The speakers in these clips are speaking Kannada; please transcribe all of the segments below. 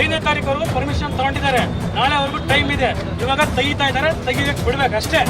ಐದನೇ ತಾರೀಕು ಪರ್ಮಿಷನ್ ತಗೊಂಡಿದ್ದಾರೆ. ನಾಳೆವರೆಗೂ ಟೈಮ್ ಇದೆ. ಇವಾಗ ತೆಗಿತಾ ಇದ್ದಾರೆ. ತೆಗಿಬೇಕು ಬಿಡ್ಬೇಕು ಅಷ್ಟೇ.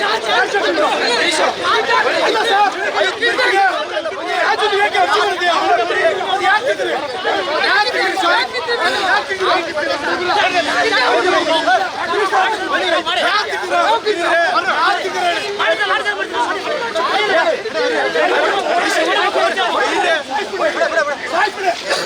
ಮಾಡ್ತಾರೆ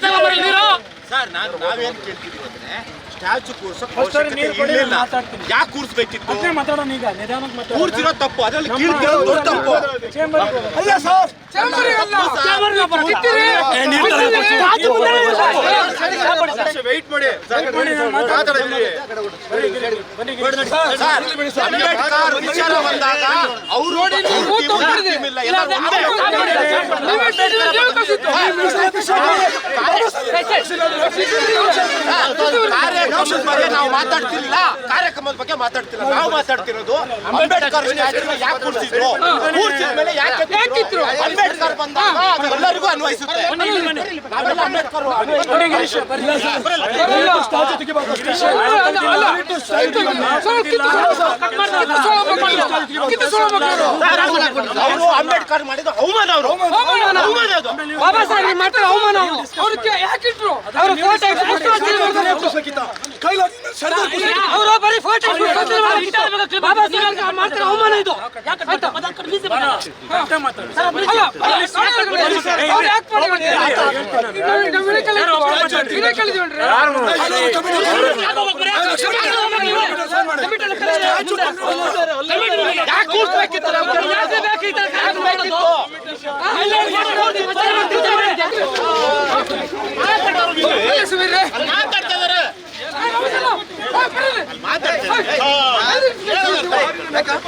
ಬಂದಿರಲಿಲ್ಲ ಸರ್ ನಾನು ನಾವೇನ್ ಕೇಳ್ತೀವಿ ಅಂದ್ರೆ ಸ್ಟ್ಯಾಚು ಕೂರ್ಸಕ್ ಯಾಕೆ ಕೂರಿಸ್ಬೇಕಿತ್ತು ಮಾತಾಡೋಣ ಈಗ ನಿಧಾನಕ್ಕೆ ಮಾತಾಡೋಣ ಕೂರ್ಸಿರೋ ತಪ್ಪು ಅದ್ರಲ್ಲಿ ಕೀಳ್ತಿರೋದು ದೊಡ್ಡ ತಪ್ಪು ಅಲ್ಲ ಸರ್ ವೆಯ್ಟ್ ಮಾಡಿ ಸರ್, ಅಂಬೇಡ್ಕರ್ ವಿಚಾರ ಬಂದಾಗ ಅವರು ಕಾರ್ಯಕ್ರಮದ ಬಗ್ಗೆ ನಾವು ಮಾತಾಡ್ತಿಲ್ಲ. ಕಾರ್ಯಕ್ರಮದ ಬಗ್ಗೆ ಮಾತಾಡ್ತಿಲ್ಲ. ನಾವು ಮಾತಾಡ್ತಿರೋದು ಅಂಬೇಡ್ಕರ್ ಯಾಕೆ ಕೂರ್ಸಿದ್ರು? ಕೂರ್ಸಿದ ಮೇಲೆ ಯಾಕೆ ಕಿತ್ತಿದ್ರು? ಅಂಬೇಡ್ಕರ್ ಬಂದಾಗ ಅದು ಎಲ್ಲರಿಗೂ ಅನ್ವಯಿಸುತ್ತೆ. ನಾವೆಲ್ಲ ಅಂಬೇಡ್ಕರ್. ಅವರು ಅಂಬೇಡ್ಕರ್ ಮಾಡಿದ ಅವಮಾನ ಅವರು. ಅವಮಾನ ಅದು. ಬಾಬಾ ಸಾಹೇಬ್ ಮಾಡ್ತಾರೆ ಅವಮಾನ ಅವರು. ಅವ್ರಿಗೆ ಯಾಕಿಟ್ರು ಅವರು ಅವರು ಬರೀ ಫೋಟೋ ಬಾಬಾ ಸಾಹೇಬ್ ಮಾಡ್ತಾರೆ ಅವಮಾನ ಇದು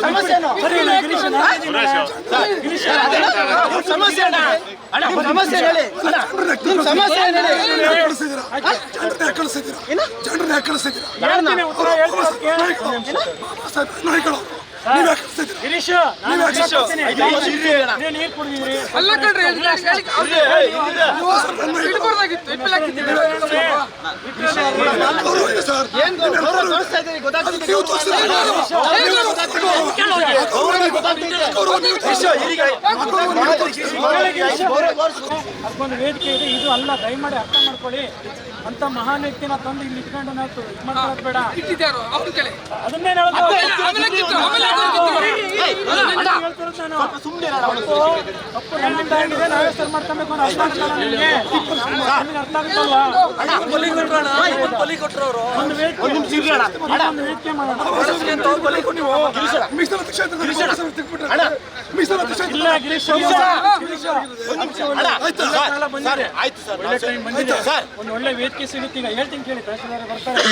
ಸಮಸ್ಯೆ ಸಮಸ್ಯೆ ಹೇಳಿ ಸಮಸ್ಯೆ ಜನರನ್ನ ಕಳಿಸಿದ್ದೀರಾ ಗಿರೀಶ್ ನಾನು. ನೀವು ನೀರು ಅಲ್ಲ ಕಣ್ರಿ ಇಡ್ಬಾರ್ದಾಗಿತ್ತು ಅದಕ್ಕೊಂದು ವೇದಿಕೆ ಇದೆ ಇದು ಅಲ್ಲ ದಯಮಾಡಿ ಅರ್ಥ ಮಾಡ್ಕೊಳ್ಳಿ ಅಂತ ಮಹಾನ್ ವ್ಯಕ್ತಿನ ತಂದು ಇಲ್ಲಿ ಇಟ್ಕೊಂಡು ನಾವು ಇದು ಮಾಡ್ಕೊಳ್ಳೋದು ಬೇಡ. ಇಟ್ಟಿದ್ದಾರೋ ಅವ್ರ ಕೆಳ ಅದನ್ನೇ ಹೇಳೋದು. ತಪ್ಪು ಆಗಿದೆ ನಾವೇ ಸರಿ ಮಾಡ್ಕೊಬೇಕು ಅನ್ನೋ ಅರ್ಥ ಆಗಲ್ಲ ನಿಮ್ಗೆ ನಿಮ್ಗೆ ಅರ್ಥ ಆಗುತ್ತಲ್ವಾ? ಒಂದು ವೇದಿಕೆ ಮಾಡೋಣ. ಇಲ್ಲ ಗಿರೀಶ್ ಗಿರೀಶ್ ಆಯ್ತಾ ಒಳ್ಳೆ ಒಂದು ಒಳ್ಳೆ ವೇದಿಕೆ ಸಿಗುತ್ತೆ. ಈಗ ಹೇಳ್ತೀನಿ ಕೇಳಿ ತಹಸೀಲ್ದಾರ್ ಬರ್ತಾರೆ.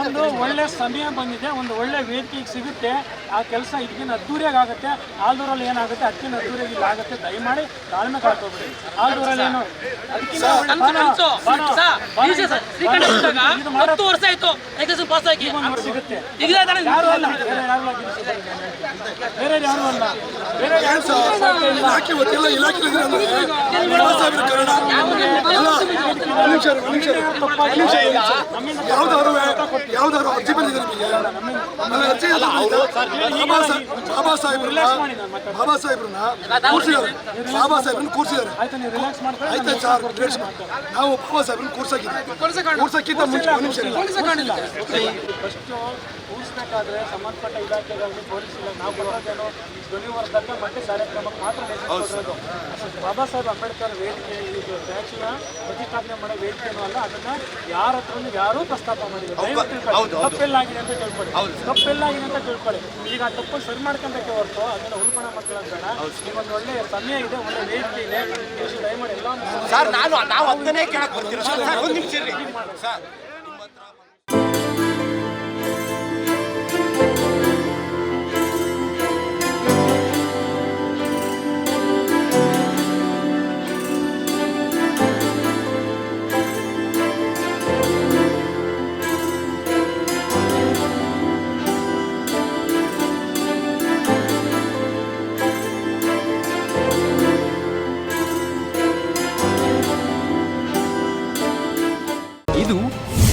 ಒಂದು ಒಳ್ಳೆ- ಒಂದೇ ಸಮಯ ಬಂದಿದೆ ಒಂದು ಒಳ್ಳೆ ವೇದಿಕೆ ಸಿಗುತ್ತೆ. ಆ ಕೆಲಸ ಇದಕ್ಕಿಂತ ಅದ್ದೂರಿಯಾಗಿ ಆಗುತ್ತೆ. ಆಲ್ದೂರಲ್ಲಿ ಏನಾಗುತ್ತೆ? ಅದಕ್ಕಿಂತ ಅದ್ದೂರಿಯಾಗಿ ಇಲ್ಲಿ ಆಗುತ್ತೆ. ದಯಮಾಡಿ ತಾಳ್ಮೆ ಕಳ್ಕೊಬೇಡಿ ಆಲ್ದೂರಲ್ಲಿ ಏನು? ಹತ್ತು ವರ್ಷ ಆಯ್ತು. ಸಿಗುತ್ತೆ. ಯಾರು ಅಲ್ಲ ಬೇರೆ ಯಾರು ಅಲ್ಲ. ಬೇರೆ ಯಾರು ಇಲಾಖೆ ವತಿಯೆಲ್ಲ ಇಲಾಖೆ ಕನ್ನಡ ಅಲ್ಲ ಒಂದ್ ನಿಮಿಷ ಇರು, ಒಂದ್ ನಿಮಿಷ ಇರು. ಯಾವ್ದಾದ್ರು ಯಾವ್ದಾದ್ರು ಅರ್ಜಿ ಬಂದಿದೆ ನಿಮಗೆ? ಅಲ್ಲ ಅರ್ಜಿ? ಬಾಬಾ ಸಾಹೇಬ್ ಬಾಬಾ ಸಾಹೇಬ್ರನ್ನ ಬಾಬಾ ಸಾಹೇಬ್ರನ್ನ ಕೂರ್ಸಿದ್ದಾರೆ. ಬಾಬಾ ಸಾಹೇಬ್ರನ್ನ ಕೂರ್ಸಿದ್ದಾರೆ. ಆಯ್ತಾ ಸರ್ ರಿಲ್ಯಾಕ್ಸ್ ಮಾಡಿ. ನಾವು ಬಾಬಾ ಸಾಹೇಬ್ರನ್ನ ಕೂರ್ಸಾಕಿದ್ದೀವಿ ಕೂರ್ಸಕ್ಕಿಂತ ಮುಂಚೆ ಒಂದು ನಿಮಿಷ ಕೂರಿಸ್ಬೇಕಾದ್ರೆ ಸಂಬಂಧಪಟ್ಟ ಇಲಾಖೆಗಳಲ್ಲಿ ಪೊಲೀಸ್ ಇಲ್ಲ ನಾವು ಬರೋದೇನೋ ಧ್ವನಿವರ್ಧಕ ಮತ್ತೆ ಕಾರ್ಯಕ್ರಮಕ್ಕೆ ಮಾತ್ರ ಬಾಬಾ ಸಾಹೇಬ್ ಅಂಬೇಡ್ಕರ್ ವೇದಿಕೆ ಇದು ಪ್ರತಿಷ್ಠಾಪನೆ ಮಾಡೋ ವೇದಿಕೆನೂ ಅಲ್ಲ ಅದನ್ನ ಯಾರ ಹತ್ರನೂ ಯಾರೂ ಪ್ರಸ್ತಾಪ ಮಾಡಿಲ್ಲ. ತಪ್ಪೆಲ್ಲಾಗಿದೆ ಅಂತ ತಿಳ್ಕೊಳ್ಳಿ ತಪ್ಪೆಲ್ಲಾಗಿದೆ ಅಂತ ತಿಳ್ಕೊಳ್ಳಿ ಈಗ ಆ ತಪ್ಪನ್ನು ಸರಿ ಮಾಡ್ಕೊಬೇಕೆ ಹೊರತು ಅದನ್ನ ಉಲ್ಪಣ ಮಾಡ್ಕೊಳ್ಳೋದು ಬೇಡ ಒಂದು ಒಳ್ಳೆ ಸಮಯ ಇದೆ ಒಳ್ಳೆ ವೇದಿಕೆ ಇದೆ. ದಯಮಾಡಿ ಎಲ್ಲ ಸರ್ ನಾನು ನಾವು ಅದನ್ನೇ ಕೇಳಕ್ ಬರ್ತೀರಾ? ಸರ್ ಒಂದ್ ನಿಮಿಷ ಸರ್.